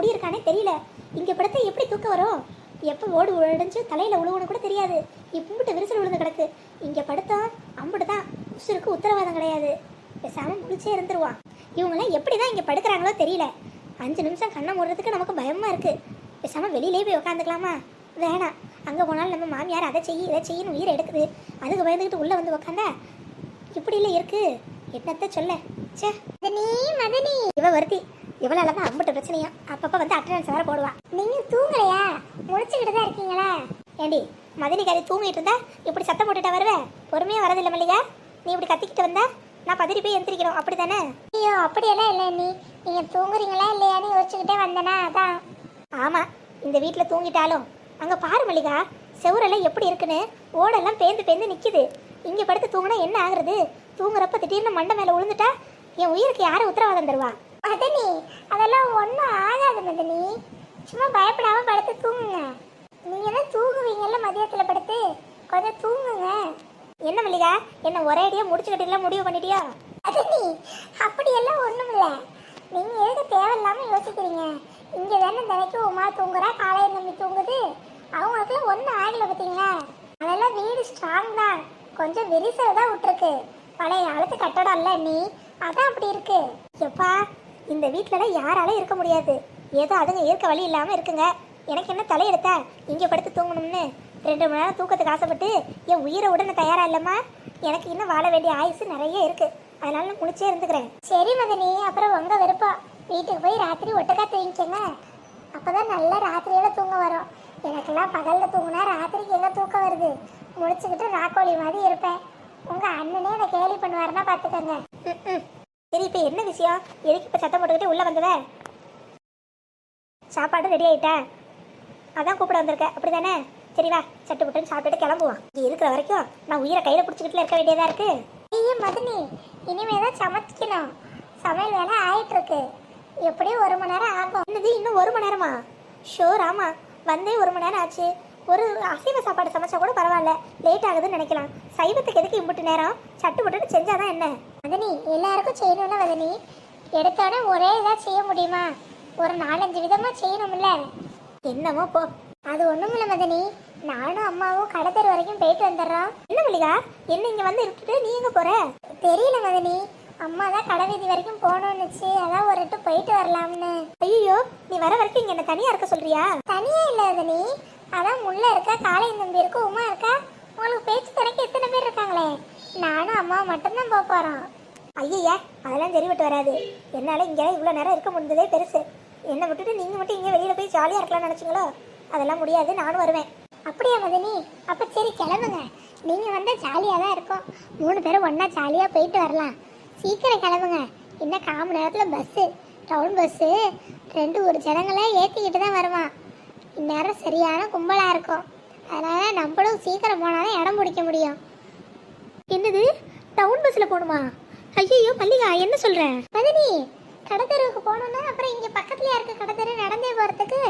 குடியிருக்கானே தெரியல. இங்கே படுத்தா எப்படி தூக்கம் வரும்? எப்போ ஓடு உழைஞ்சு தலையில் உழுவனு கூட தெரியாது. இப்பம்பிட்டு விரிசல் விழுந்து கிடக்கு. இங்கே படுத்தா அம்பிட்டு தான் உசுருக்கு உத்தரவாதம் கிடையாது. பேசாமல் முடிச்சே இருந்துருவான். இவங்கெல்லாம் எப்படி தான் இங்கே படுக்கிறாங்களோ தெரியல. அஞ்சு நிமிஷம் கண்ணை மூடுறதுக்கு நமக்கு பயமாக இருக்குது பேசாமல் வெளியிலே போய் உட்காந்துக்கலாமா வேணாம். அங்கே போனாலும் நம்ம மாமியார் அதை செய்ய இதை செய்யணும் உயிரை எடுக்குது. அதுக்கு பயந்துக்கிட்டு உள்ளே வந்து உட்காந்தா இப்படி இல்லை இருக்கு. என்னத்த சொல்ல? ச்சே. மதனி மதனி. இவ வருத்தி. இவளால தான் அம்பட்டு பிரச்சனையா அப்பப்ப வந்து அட்டண்டன்ஸ் வேற போடுவா. நீங்க தூங்கலையா? முழிச்சுக்கிட்டு தான் இருக்கீங்களா? ஏண்டி மதனி கதை தூங்கிட்டு இருந்தா இப்படி சத்தம் போட்டுட்டா வருவே? பொறுமையா வரதில்ல மல்லிகா. நீ இப்படி கத்திக்கிட்டு வந்தா நான் பதறி போய் எந்திரிக்கணும். அப்படிதானே ஐயோ அப்படியெல்லாம் இல்லை நீ நீங்க தூங்குறீங்களா இல்லையான்னு யோசிச்சுக்கிட்டே வந்தனா? அதான். ஆமா இந்த வீட்ல தூங்கிட்டாலும். அங்க பாரு மல்லிகா செவுரெல்லாம் எப்படி இருக்குன்னு? ஓடெல்லாம் பேந்து பேந்து நிக்குது. இங்க படுத்து தூங்கினா என்ன ஆகுறது? தூங்குறப்ப திடீர்னு மண்டை மேல விழுந்துட்டா என் உயிருக்கு யாரு உத்தரவாதம் தருவா? மதனி அதெல்லாம் ஒன்றும் ஆகாது மதனி சும்மா பயப்படாம படுத்து தூங்குங்க. நீங்க தான் தூங்குவீங்கல்ல மதியத்துல படுத்து? கொஞ்சம் தூங்குங்க. என்ன மல்லிகா என்ன ஒரே அடியா முடிச்சு முடிவு பண்ணிட்டியா? மதனி அப்படியெல்லாம் ஒன்றும் இல்லை நீங்க எதுக்கு தேவையில்லாம யோசிக்கிறீங்க? இங்க தானே தினைக்கும் உமா தூங்குறா காலையில் நம்பி தூங்குது. அவங்களுக்குலாம் ஒன்றும் ஆகலை பார்த்தீங்களா அதெல்லாம் வீடு ஸ்ட்ராங் தான். கொஞ்சம் விரிசல் தான் விட்டுருக்கு. பழைய காலத்து கட்டடம் இல்லை நீ அதான் அப்படி இருக்கு. எப்பா இந்த வீட்டிலலாம் யாராலும் இருக்க முடியாது. ஏதோ அதுங்க இருக்க வழி இல்லாமல் இருக்குங்க. எனக்கு என்ன தலையெடுத்தா இங்கே படுத்து தூங்கணும்னு. ரெண்டு மணி நேரம் தூக்கத்துக்கு ஆசைப்பட்டு என் உயிரை உடனே தயாராக இல்லைம்மா? எனக்கு இன்னும் வாழ வேண்டிய ஆயுசு நிறைய இருக்குது அதனால நான் முடிச்சே இருந்துக்கிறேன். சரி மதனி அப்புறம் உங்கள் விருப்பம். வீட்டுக்கு போய் ராத்திரி ஒட்டுக்கா தூங்கிக்கங்க. அப்பதான் நல்லா ராத்திரியெல்லாம் தூங்க வரும். எனக்கெல்லாம் பகலில் தூங்கினா ராத்திரிக்கு எங்கே தூக்கம் வருது? முடிச்சுக்கிட்டு ராக்கோழி மாதிரி இருப்பேன். உங்கள் அண்ணனே அதை கேலி பண்ணுவாருன்னா பாத்துக்கோங்க. சரி இப்போ என்ன விஷயம்? எதுக்கு இப்போ சத்தம் போட்டுக்கிட்டு உள்ளே வந்தவ? சாப்பாடு ரெடி ஆயிட்டா? அதான் கூப்பிட வந்திருக்க. அப்படிதானே சரி வா. சட்டு புட்டுன்னு சாப்பிட்டுட்டு கிளம்புவோம். இங்கே இருக்கிற வரைக்கும் நான் உயிரை கையில் பிடிச்சிக்கிட்டுல இருக்க வேண்டியதாக இருக்கு. ஐயே மதுனி இனிமே தான் சமைக்கணும். சமையல் வேலை ஆயிட்டு இருக்கு எப்படியும் ஒரு மணி நேரம் ஆகும். என்னது இன்னும் ஒரு மணி நேரமா? ஷோர் ஆமா வந்தே ஒரு மணி நேரம் ஆச்சு. ஒரு அசைவ சாப்பாடு சமைச்சா கூட பரவாயில்ல. லேட் ஆகுதுன்னு நினைக்கலாம். சைவத்துக்கு எதுக்கு இம்புட்டு நேரம்? சட்டு புட்டுன்னு செஞ்சாதான் என்ன? மதனி எல்லாருக்கும் செய்யணும்ல மதனி எடுத்தோடனே ஒரே இதாக செய்ய முடியுமா? ஒரு நாலஞ்சு விதமா செய்யணும்ல. என்னமோ போ. அது ஒண்ணுமில்ல மதனி. நானும் அம்மாவும் கடத்தர் வரைக்கும் போயிட்டு வந்துடுறோம். என்ன மல்லிகா? என்ன இங்கே வந்து இருக்கிட்டு நீ எங்கே போகிற தெரியல மதனி. அம்மா தான் கடைவீதி வரைக்கும் போகணும்னுச்சு. அதான் ஒரு இட்டு போயிட்டு வரலாம்னு. ஐயோ நீ வர வரைக்கும் இங்கே என்ன தனியாக இருக்க சொல்றியா? தனியாக இல்லை மதனி. அதான் முள்ள இருக்கா? காளை தம்பி இருக்கு? உமா இருக்கா? உங்களுக்கு பேச்சு துணைக்கு எத்தனை பேர் இருக்காங்களே? நானும் அம்மா மட்டும்தான் போக போகிறோம் ஐயா அதெல்லாம் தெரிவிட்டு வராது. என்னால் இங்கே இவ்வளோ நேரம் இருக்க முடிஞ்சதே பெருசு. என்னை விட்டுட்டு நீங்கள் மட்டும் இங்கே வெளியில் போய் ஜாலியாக இருக்கலாம்னு நினச்சிங்களோ? அதெல்லாம் முடியாது நானும் வருவேன். அப்படியா மதனி? அப்போ சரி கிளம்புங்க. நீங்கள் வந்தால் ஜாலியாக தான் இருக்கும். மூணு பேரும் ஒன்றா ஜாலியாக போயிட்டு வரலாம். சீக்கிரம் கிளம்புங்க. இன்னும் கால் மணி நேரத்தில் பஸ்ஸு டவுன் பஸ்ஸு ரெண்டு ஒரு ஜனங்களே ஏற்றிக்கிட்டு தான் வருவான். இந்நேரம் சரியான கும்பலாக இருக்கும். அதனால் நம்மளும் சீக்கிரம் போனாதான் இடம் பிடிக்க முடியும். என்னது? டவுன் பஸ்ல போகணுமா ஐயோ மல்லிகா என்ன சொல்ற? மதனி கடத்தெருவுக்கு போகணும்னா அப்புறம் இங்க பக்கத்துல இருக்க கடத்தெரு நடந்தே போறதுக்கு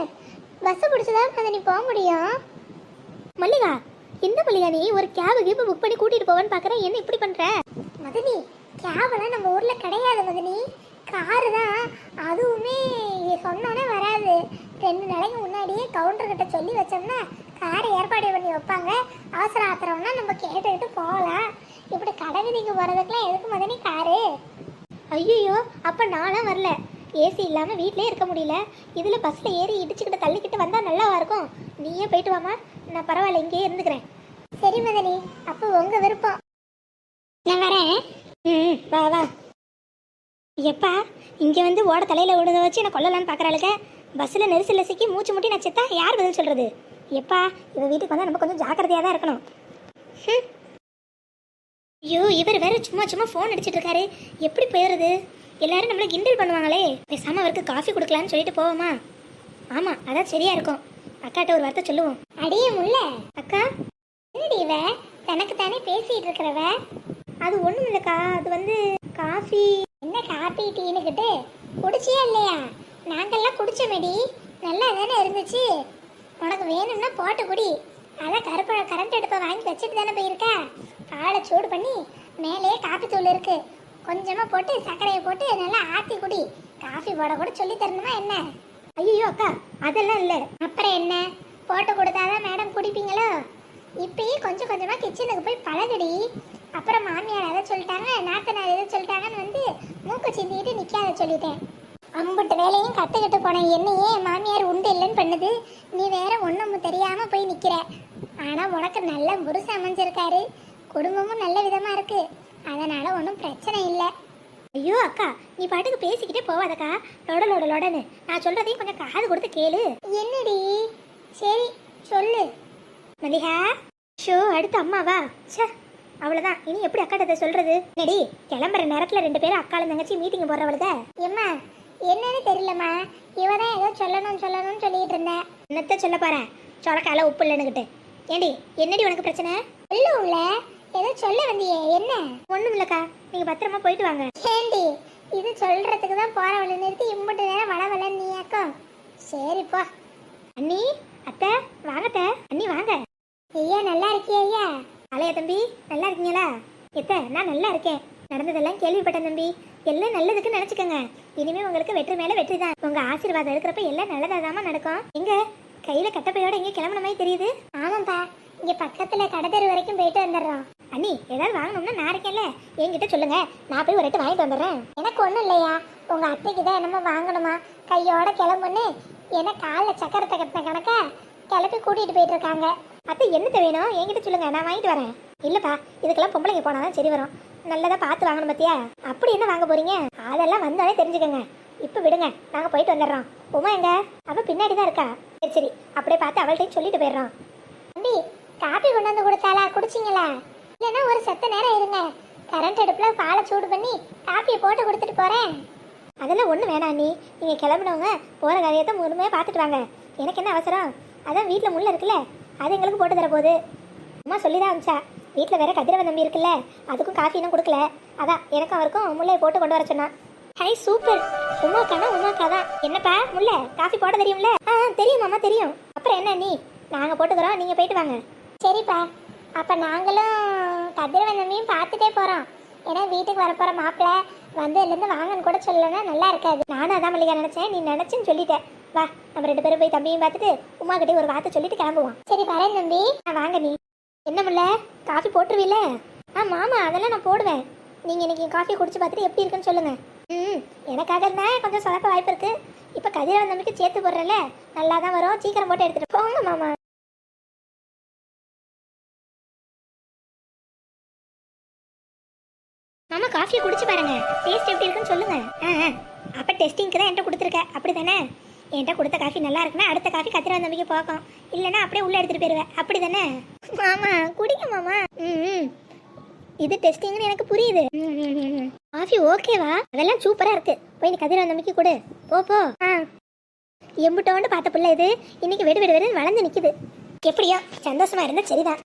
பஸ் பிடிச்சதான் மதனி போக முடியும். மல்லிகா என்ன மல்லிகா நீ? ஒரு கேபு கீப் புக் பண்ணி கூட்டிட்டு போவான்னு பாக்குறேன் என்ன இப்படி பண்ற? மதனி கேபெல்லாம் நம்ம ஊர்ல கிடையாது மதனி. காரு தான். அதுவுமே சொன்னோன்னே வராது. ரெண்டு நாளைக்கு முன்னாடியே கவுண்டர் கிட்ட சொல்லி வச்சோம்னா காரை ஏற்பாடு பண்ணி வைப்பாங்க. அவசர ஆத்திரம்னா நம்ம கேட்டுக்கிட்டு போகலாம். இப்படி கடை வீதிக்கு போகிறதுக்குலாம் எதுக்கு மதனி காரு? ஐயோ அப்போ நானும் வரல. ஏசி இல்லாமல் வீட்டிலே இருக்க முடியல. இதில் பஸ்ஸில் ஏறி இடிச்சுக்கிட்டு தள்ளிக்கிட்டு வந்தால் நல்லாவா இருக்கும்? நீயே போயிட்டு வாமா நான் பரவாயில்ல இங்கேயே இருந்துக்கிறேன். சரி மதனி அப்போ உங்கள் விருப்பம். நான் வரேன். ம் வா வா. எப்பா இங்கே வந்து ஓட தலையில் விழுத வச்சு நான் கொல்லலான்னு பார்க்குறாளுக்க பஸ்ஸில் நெரிசலில் சிக்கி மூச்சு முட்டி நான் செத்தா யார் பதில் சொல்கிறது எப்பா இவ வீட்டுக்கு வந்தால் நம்ம கொஞ்சம் ஜாக்கிரதையாக தான் இருக்கணும். ஹம். ஐயோ இவர் வேற சும்மா சும்மா ஃபோன் அடிச்சிட்டு இருக்காரு. எப்படி போயிடுறது? எல்லாரும் நம்மள கிண்டல் பண்ணுவாங்களே. பேசாம அவருக்கு காஃபி கொடுக்கலான்னு சொல்லிட்டு போவோமா? ஆமா அதான் சரியா இருக்கும். அக்காட்ட ஒரு வார்த்தை சொல்லுவோம். அடியே முல்ல. அக்கா என்னடி இவ? தனக்கு தானே பேசிட்டு இருக்கிறவ? அது ஒண்ணும் இல்லக்கா அது வந்து காஃபி என்ன காபி டீனுக்கிட்டு குடிச்சியா இல்லையா? நாங்கெல்லாம் குடிச்சோமேடி. நல்லா தானே இருந்துச்சு. உனக்கு வேணும்னா போட்டு குடி. அதான் கருப்ப கரண்ட் அடுப்பை வாங்கி வச்சுட்டு தானே போயிருக்க? பாலை சூடு பண்ணி மேலேயே காப்பி தூள் இருக்கு. கொஞ்சமா போட்டு சர்க்கரையை போட்டு நல்லா ஆத்தி குடி. காஃபி போட கூட சொல்லி தரணுமா என்ன? ஐயோ அக்கா அதெல்லாம் இல்லை. அப்புறம் என்ன? போட்டு கொடுத்தாதான் மேடம் குடிப்பீங்களோ? இப்பயே கொஞ்சம் கொஞ்சமா கிச்சனுக்கு போய் பழகுடி. அப்புறம் மாமியார் எதை சொல்லிட்டாங்க நாத்தனார் எதை சொல்லிட்டாங்கன்னு வந்து மூக்கு சிந்திக்கிட்டு நிக்காத சொல்லிட்டேன். அம்புட்டு வேலையும் கத்துக்கிட்டு போனேன் என்னையே மாமியார் உண்டு இல்லைன்னு பண்ணுது. நீ வேற ஒன்றும் தெரியாம போய் நிக்கிற. ஆனா உனக்கு நல்ல புருஷன் அமைஞ்சிருக்காரு. குடும்பமும் நல்ல விதமா இருக்கு. அதனால ஒன்றும் பிரச்சனை இல்லை. ஐயோ அக்கா நீ பாட்டுக்கு பேசிக்கிட்டே போவாதக்கா. லொட லொட லொடன்னு. நான் சொல்றதையும் கொஞ்சம் காது கொடுத்து கேளு. என்னடி? சரி சொல்லு. மல்லிகா? ஷோ அடுத்து அம்மாவா? ச்சே அவ்வளவுதான். இனி எப்படி அக்காட்ட சொல்றது? நடி கிளம்புற நேரத்துல ரெண்டு பேரும் அக்கால தங்கச்சி மீட்டிங் போறவளுத? எம்மா என்னன்னு தெரியலம்மா. இவ தான் ஏதோ சொல்லணும் சொல்லணும்னு சொல்லிட்டு இருந்தேன் என்னத்த சொல்ல போறேன் சொரக்கால உப்பு இல்லைன்னுகிட்டு. ஏண்டி என்னடி உனக்கு பிரச்சனை? இல்ல ஏதோ சொல்ல வந்தியே என்ன? ஒண்ணும் இல்லக்கா. நீங்க பத்திரமா போயிட்டு வாங்க. ஏண்டி இது சொல்றதுக்கு தான் போறவளை நிறுத்தி இம்புட்டு நேரம் வள நீ அக்கா சரிப்பா அண்ணி அத்தை வாங்கத்த அண்ணி வாங்க. ஐயா நல்லா இருக்கியா ஐயா? அலையா தம்பி நல்லா இருக்கீங்களா? எத்த நான் நல்லா இருக்கேன். நடந்ததெல்லாம் கேள்விப்பட்டேன் தம்பி. எல்லாம் நல்லதுக்கு நினைச்சுக்கோங்க. இனிமே உங்களுக்கு வெற்றி மேல வெற்றி தான். உங்க ஆசீர்வாதம் இருக்கிறப்ப எல்லாம் நல்லதாதாம நடக்கும். எங்க? கையில கட்டப்பையோட எங்க கிளம்புன மாதிரி தெரியுது. ஆமாப்பா இங்க பக்கத்துல கடத்தெரு வரைக்கும் போயிட்டு வந்துடுறோம். அண்ணி ஏதாவது வாங்கணும்னா நான் இருக்கேன்ல. என்கிட்ட சொல்லுங்க. நான் போய் ஒரு எட்டு வாங்கிட்டு வந்துடுறேன். எனக்கு ஒண்ணும் இல்லையா? உங்க அத்தைக்கு தான் என்னமோ வாங்கணுமா? கையோட கிளம்புன்னு என்ன காலில் சக்கரத்தை கட்டின கணக்கா கிளப்பி கூட்டிட்டு போயிட்டு இருக்காங்க. அத்தை என்னத்த வேணும்? என்கிட்ட சொல்லுங்க. நான் வாங்கிட்டு வரேன். இல்லப்பா இதுக்கெல்லாம் பொம்பளைங்க போனாதான் சரி வரும். நல்லதா பார்த்து வாங்கணும் பத்தியா? அப்படி என்ன வாங்க போறீங்க? அதெல்லாம் வந்தாலே தெரிஞ்சுக்கோங்க. இப்ப விடுங்க. நாங்க போயிட்டு வந்துடுறோம். உமா எங்க? அவ பின்னாடி தான் இருக்கா. சரி சரி. அப்படியே பார்த்து அவள்கிட்ட சொல்லிட்டு போயிடுறான். தம்பி காப்பி கொண்டு வந்து கொடுத்தாளா? குடிச்சிங்களா? இல்லைன்னா ஒரு செத்த நேரம் இருங்க. கரண்ட் அடுப்பில் பாலை சூடு பண்ணி காப்பியை போட்டு கொடுத்துட்டு போகிறேன் அதெல்லாம் ஒன்றும் வேணாம் நீ நீங்கள் கிளம்புனவங்க போகிற காரியத்தை முழுமையாக பார்த்துட்டு வாங்க. எனக்கு என்ன அவசரம்? அதான் வீட்டில் முள்ள இருக்குல்ல அது எங்களுக்கு போட்டு தர போகுது. அம்மா சொல்லி தான் அனுப்பிச்சா. வீட்டில் வேற கதிரவன் தம்பி இருக்குல்ல அதுக்கும் காஃபி இன்னும் கொடுக்கல. அதான் எனக்கும் அவருக்கும் முல்லையை போட்டு கொண்டு வர சொன்னான். High super. உமாக்கானா உமாக்கா தான் என்னப்பா முல்லை காஃபி போட தெரியும்ல? தெரியும் மாமா தெரியும். அப்புறம் என்ன நீ? நாங்கள் போட்டுக்கிறோம் நீங்கள் போயிட்டு வாங்க. சரிப்பா. அப்போ நாங்களும் கதிரவன் தம்பியும் பார்த்துட்டே போகிறோம் ஏன்னா வீட்டுக்கு வரப்போகிற மாப்பிள்ளை வந்ததுலேருந்து வாங்கன்னு கூட சொல்லலைன்னா நல்லா இருக்காது. நானும் அதான் மல்லிகா நினச்சேன். நீ நினச்சின்னு சொல்லிட்டேன் வா நம்ம ரெண்டு பேரும் போய் தம்பியும் பார்த்துட்டு உமா கிட்டே ஒரு வார்த்தை சொல்லிட்டு கிளம்புவோம். சரி வரேன் தம்பி. ஆ வாங்க நீ. என்ன முல்ல காஃபி போட்டுருவீல்ல? ஆ மாமா அதெல்லாம் நான் போடுவேன். நீங்கள் இன்னைக்கு காஃபி குடிச்சு பார்த்துட்டு எப்படி இருக்குன்னு சொல்லுங்க. ம் எனக்காக இருந்தால் கொஞ்சம் சொதப்ப வாய்ப்பு இருக்கு. இப்போ கதிரவன் தம்பிக்கு சேர்த்து போடுறல நல்லா தான் வரும். சீக்கிரம் போட்டு எடுத்துட்டு போங்க மாமா. மாமா காஃபியை குடிச்சு பாருங்க. டேஸ்ட் எப்படி இருக்குன்னு சொல்லுங்க. ஆ ஆ. டெஸ்டிங்க்கு தான் என்கிட்ட கொடுத்துருக்க. அப்படி தானே என்கிட்ட கொடுத்த காஃபி நல்லா இருக்குன்னா அடுத்த காஃபி கத்திரவன் தம்பிக்கு போக்கும் இல்லைன்னா அப்படியே உள்ள எடுத்துட்டு போயிருவேன். அப்படி தானே மாமா குடிங்க மாமா. ம் ம். இது டெஸ்டிங்னு எனக்கு புரியுது. ம், ம், ம். காஃபி ஓகேவா? அதெல்லாம் சூப்பரா இருக்கு. போய் நீ கதிர நம்பிக்கை கொடு. போ போ. ஆ. எம்புட்டோண்டு பார்த்த புள்ள இது. இன்னைக்கு வெடு வெடு வெடு வளர்ந்து நிக்குது. எப்படியோ சந்தோஷமா இருந்தா சரிதான்.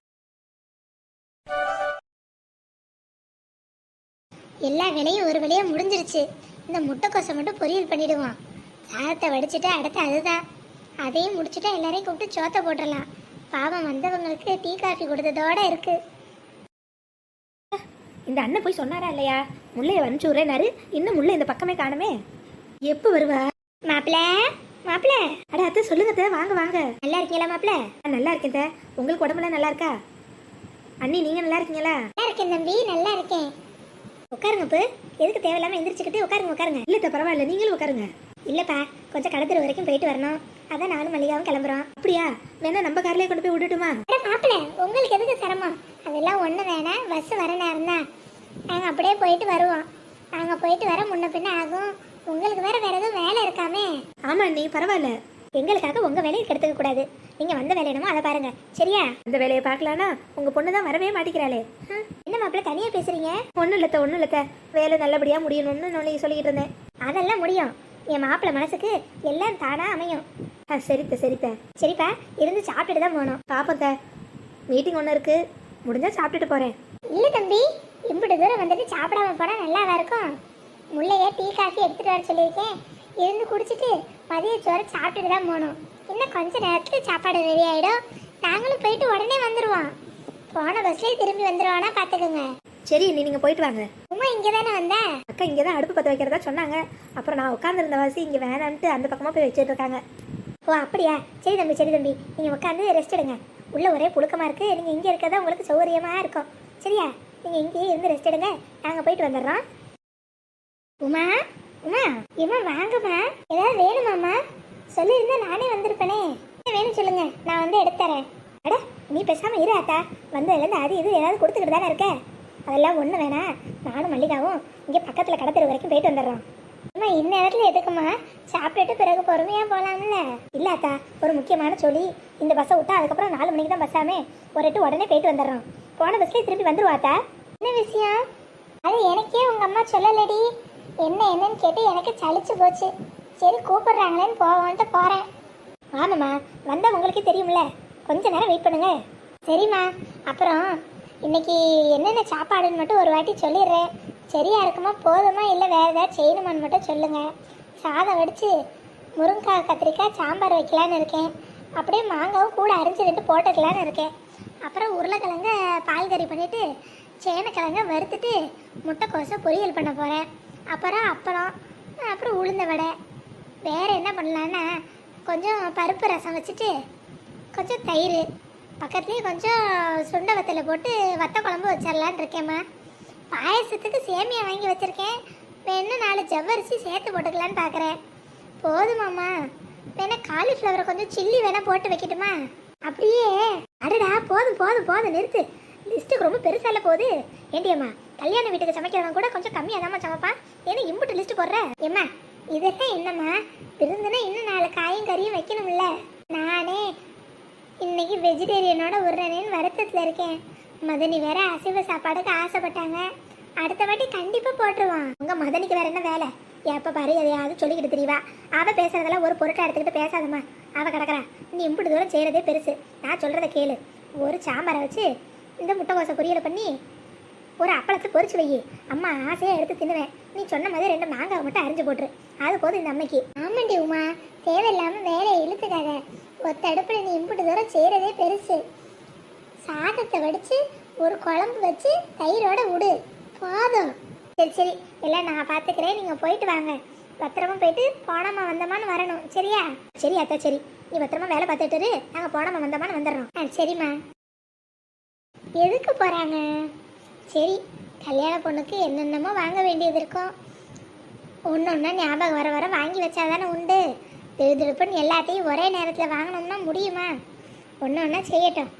எல்லா வேலையும் ஒரு வேலையா முடிஞ்சிருச்சு. இந்த முட்டைக்கோசை மட்டும் பொரியல் பண்ணிடுவோம். சாதத்தை வடிச்சிட்டு அடுத்து அதுதான். அதையும் முடிச்சுட்டா எல்லாரையும் கூப்பிட்டு சோத்தை போட்டுடலாம். பாவம் வந்தவங்களுக்கு டீ காஃபி கொடுத்ததோட இருக்குது இந்த அண்ணன் போய் சொன்னாரா இல்லையா? முல்லைய வரைஞ்சு விடுறேனாரு இன்னும் முல்லை இந்த பக்கமே காணுமே. எப்போ வருவா? மாப்பிள மாப்பிள. அட அத்தை சொல்லுங்க அத்தை, வாங்க வாங்க. நல்லா இருக்கீங்களா மாப்பிள? நான் நல்லா இருக்கேன் அத்தை. உங்களுக்கு உடம்புலாம் நல்லா இருக்கா? அண்ணி நீங்க நல்லா இருக்கீங்களா? நல்லா இருக்கேன் தம்பி நல்லா இருக்கேன். உட்காருங்க இப்போ எதுக்கு தேவையில்லாம எந்திரிச்சுக்கிட்டு உட்காருங்க உட்காருங்க. இல்ல பரவாயில்ல. நீங்களும் உட்காருங்க. இல்லப்பா கொஞ்சம் கடத்தல் வரைக்கும் போயிட்டு வரணும். அதான் நானும் மல்லிகாவும் கிளம்புறோம். அப்படியா? வேணா நம்ம கார்லயே கொண்டு போய் விட்டுட்டுமா அட மாப்பிள உங்களுக்கு எதுக்கு சிரமம்? அதெல்லாம் ஒண்ணு வேணாம் பஸ் வர நேரம் தான். நாங்க அப்படியே போயிட்டு வருவோம். நாங்க போயிட்டு வர முன்ன பின்ன ஆகும். உங்களுக்கு வேற வேற எதுவும் வேலை இருக்காமே? ஆமா அண்ணி பரவாயில்ல. எங்களுக்காக உங்க வேலையை கெடுத்துக்க கூடாது. நீங்க வந்த வேலை என்னமோ அதை பாருங்க. சரியா? இந்த வேலையை பார்க்கலானா உங்க பொண்ணு தான் வரவே மாட்டேங்கிறாளே. என்ன மாப்பிள தனியா பேசுறீங்க? ஒன்றும் இல்லத்த ஒன்றும் இல்லத்த. வேலை நல்லபடியா முடியணும்னு நான் சொல்லிக்கிட்டு இருந்தேன். அதெல்லாம் முடியும். என் மாப்பிள மனசுக்கு எல்லாம் தானா அமையும். சரித்த சரித்த. சரிப்பா இருந்து சாப்பிட்டுட்டு தான் போகணும் பாப்பத்த மீட்டிங் ஒன்று இருக்கு. முடிஞ்சா சாப்பிட்டுட்டு போறேன். இல்ல தம்பி இப்படி தூரம் வந்துட்டு சாப்பிடாம போனா நல்லாவா இருக்கும்? முல்லைய டீ காஃபி எடுத்துட்டு வர சொல்லியிருக்கேன். இருந்து குடிச்சிட்டு மதிய சோறு சாப்பிட்டுட்டு தான் போகணும். இன்னும் கொஞ்ச நேரத்துல சாப்பாடு ரெடி ஆயிடும். நாங்களும் போயிட்டு உடனே வந்துருவோம். போன பஸ்லயே திரும்பி வந்துருவானா பாத்துக்கோங்க. சரி நீ நீங்க போயிட்டு வாங்க. உமா இங்கே தானே வந்தேன் அக்கா இங்கே தான் அடுப்பு பற்ற வைக்கிறதா சொன்னாங்க. அப்புறம் நான் உட்காந்துருந்த வாசி இங்கே வேணான்ட்டு அந்த பக்கமாக போய் வச்சுட்டு இருக்காங்க. ஓ அப்படியா? சரி தம்பி சரி தம்பி. நீங்கள் உட்காந்து ரெஸ்ட் எடுங்க. உள்ளே ஒரே புழுக்கமாக இருக்குது நீங்கள் இங்கே இருக்கிறதா உங்களுக்கு சௌகரியமாக இருக்கும். சரியா? நீங்கள் இங்கேயே இருந்து ரெஸ்ட் எடுங்க. நாங்கள் போயிட்டு வந்துடுறோம். உமா உமா இம்மா வாங்கம்மா. ஏதாவது வேணுமாம்மா? சொல்லியிருந்தா நானே வந்திருப்பேனே. என்ன வேணும் சொல்லுங்க. நான் வந்து எடுத்துறேன் அட நீ பேசாமல் இரு ஆத்தா வந்ததுலேருந்து அது இது ஏதாவது கொடுத்துக்கிட்டு தானே இருக்க? அதெல்லாம் ஒன்றும் வேணாம். நானும் மல்லிகாவும் இங்கே பக்கத்தில் கடத்தெரு வரைக்கும் போயிட்டு வந்துடுறோம். அம்மா இந்நேரத்தில் எதுக்குமா சாப்பிட்டுட்டு பிறகு பொறுமையாக போகலாம்ல இல்லை அத்தா ஒரு முக்கியமான சொல்லி. இந்த பஸ்ஸை விட்டா அதுக்கப்புறம் நாலு மணிக்கு தான் பஸ்ஸாமே ஒரு எட்டு உடனே போயிட்டு வந்துடுறோம். போன பஸ்லேயே திருப்பி வந்துருவாத்தா என்ன விஷயம்? அது எனக்கே உங்கள் அம்மா சொல்லலடி. என்ன என்னன்னு கேட்டு எனக்கு சளிச்சு போச்சு. சரி கூப்பிடுறாங்களேன்னு போவோன்ட்டு போகிறேன் ஆமாம்மா வந்தால் உங்களுக்கே தெரியும்ல. கொஞ்ச நேரம் வெயிட் பண்ணுங்க. சரிம்மா. அப்புறம் இன்னைக்கு என்னென்ன சாப்பாடுன்னு மட்டும் ஒரு வாட்டி சொல்லிடுறேன். சரியா இருக்குமா போதுமா இல்லை வேறு ஏதாவது செய்யணுமான்னு மட்டும் சொல்லுங்கள் சாதம் வடித்து முருங்கைக்காய் கத்திரிக்காய் சாம்பார் வைக்கலான்னு இருக்கேன். அப்படியே மாங்காவும் கூட அரிஞ்சு ரெண்டு போட்டுக்கலான்னு இருக்கேன். அப்புறம் உருளைக்கிழங்க பால் கறி பண்ணிவிட்டு சேனக்கிழங்க வறுத்துட்டு முட்டைக்கோசை பொரியல் பண்ண போகிறேன் அப்புறம் அப்பளம் அப்புறம் உளுந்த வடை. வேறு என்ன பண்ணலான்னா கொஞ்சம் பருப்பு ரசம் வச்சுட்டு கொஞ்சம் தயிர். பக்கத்துலேயே கொஞ்சம் சுண்டை வத்தலை போட்டு வத்த குழம்பு வச்சிடலான்னு இருக்கேம்மா. பாயசத்துக்கு சேமியா வாங்கி வச்சுருக்கேன். வேணா நாலு ஜவ்வரிசி சேர்த்து போட்டுக்கலான்னு பார்க்குறேன் போதுமாம்மா வேணா காலிஃப்ளவரை கொஞ்சம் சில்லி வேணா போட்டு வைக்கட்டுமா? அப்படியே. அடடா போதும் போதும் போதும் நிறுத்து. லிஸ்ட்டுக்கு ரொம்ப பெருசால போகுது. ஏண்டியம்மா கல்யாண வீட்டுக்கு சமைக்கிறவன் கூட கொஞ்சம் கம்மியாக தாம்மா சமைப்பான். ஏன்னா இம்புட்டு லிஸ்ட் போடுற? ஏம்மா இதெல்லாம் என்னம்மா? விருந்துனா இன்னும் நாலு காயும் கறியும் வைக்கணும்ல. நானே இன்னைக்கு வெஜிடேரியனோட விடுறேன்னு வருத்தத்தில் இருக்கேன். மதனி வேற அசைவ சாப்பாடுக்கு ஆசைப்பட்டாங்க. அடுத்த வாட்டி கண்டிப்பா போட்டுருவான். உங்க மதனிக்கு வேற என்ன வேலை? எப்ப பாரு எதையாவது சொல்லிக்கிட்டு தெரியவா அவ பேசுறதெல்லாம் ஒரு பொருட்டை எடுத்துக்கிட்டு பேசாதம்மா. அவ கிடக்குறா. நீ இப்படி தூரம் செய்யறதே பெருசு. நான் சொல்றதை கேளு. ஒரு சாம்பாரை வச்சு இந்த முட்டைக்கோசை பொரியலை பண்ணி ஒரு அப்பளத்தை பொறிச்சு வை. அம்மா ஆசையா எடுத்து தின்னுவேன். நீ சொன்ன மாதிரி ரெண்டு மாங்காவை மட்டும் அரிஞ்சு போட்டுரு. அது போதும் இந்த அம்மைக்கு. ஆமாண்டி உமா. தேவையில்லாம வேலையை இழுத்துக்காத. ஒத்த அடுப்புல நீ இம்புட்டு தூரம் செய்யறதே பெருசு. சாதத்தை வடிச்சு ஒரு குழம்பு வச்சு தயிரோட விடு போதும். சரி சரி. எல்லாம் நான் பார்த்துக்கிறேன் நீங்கள் போயிட்டு வாங்க. பத்திரமா போயிட்டு போனமா வந்தோமான்னு வரணும். சரியா? சரி அத்தா சரி. நீ பத்திரமா வேலை பார்த்துட்டு நாங்கள் போனமா வந்தோமான்னு வந்துடுறோம். ஆ சரிம்மா. எதுக்கு போகிறாங்க சரி கல்யாண பொண்ணுக்கு என்னென்னமோ வாங்க வேண்டியது இருக்கும். ஒன்று ஒன்றா ஞாபகம் வர வர வாங்கி வச்சாதானே உண்டு. திருதிருப்புன்னு எல்லாத்தையும் ஒரே நேரத்தில் வாங்கினோம்னா முடியுமா? ஒன்று ஒன்றா செய்யட்டும்.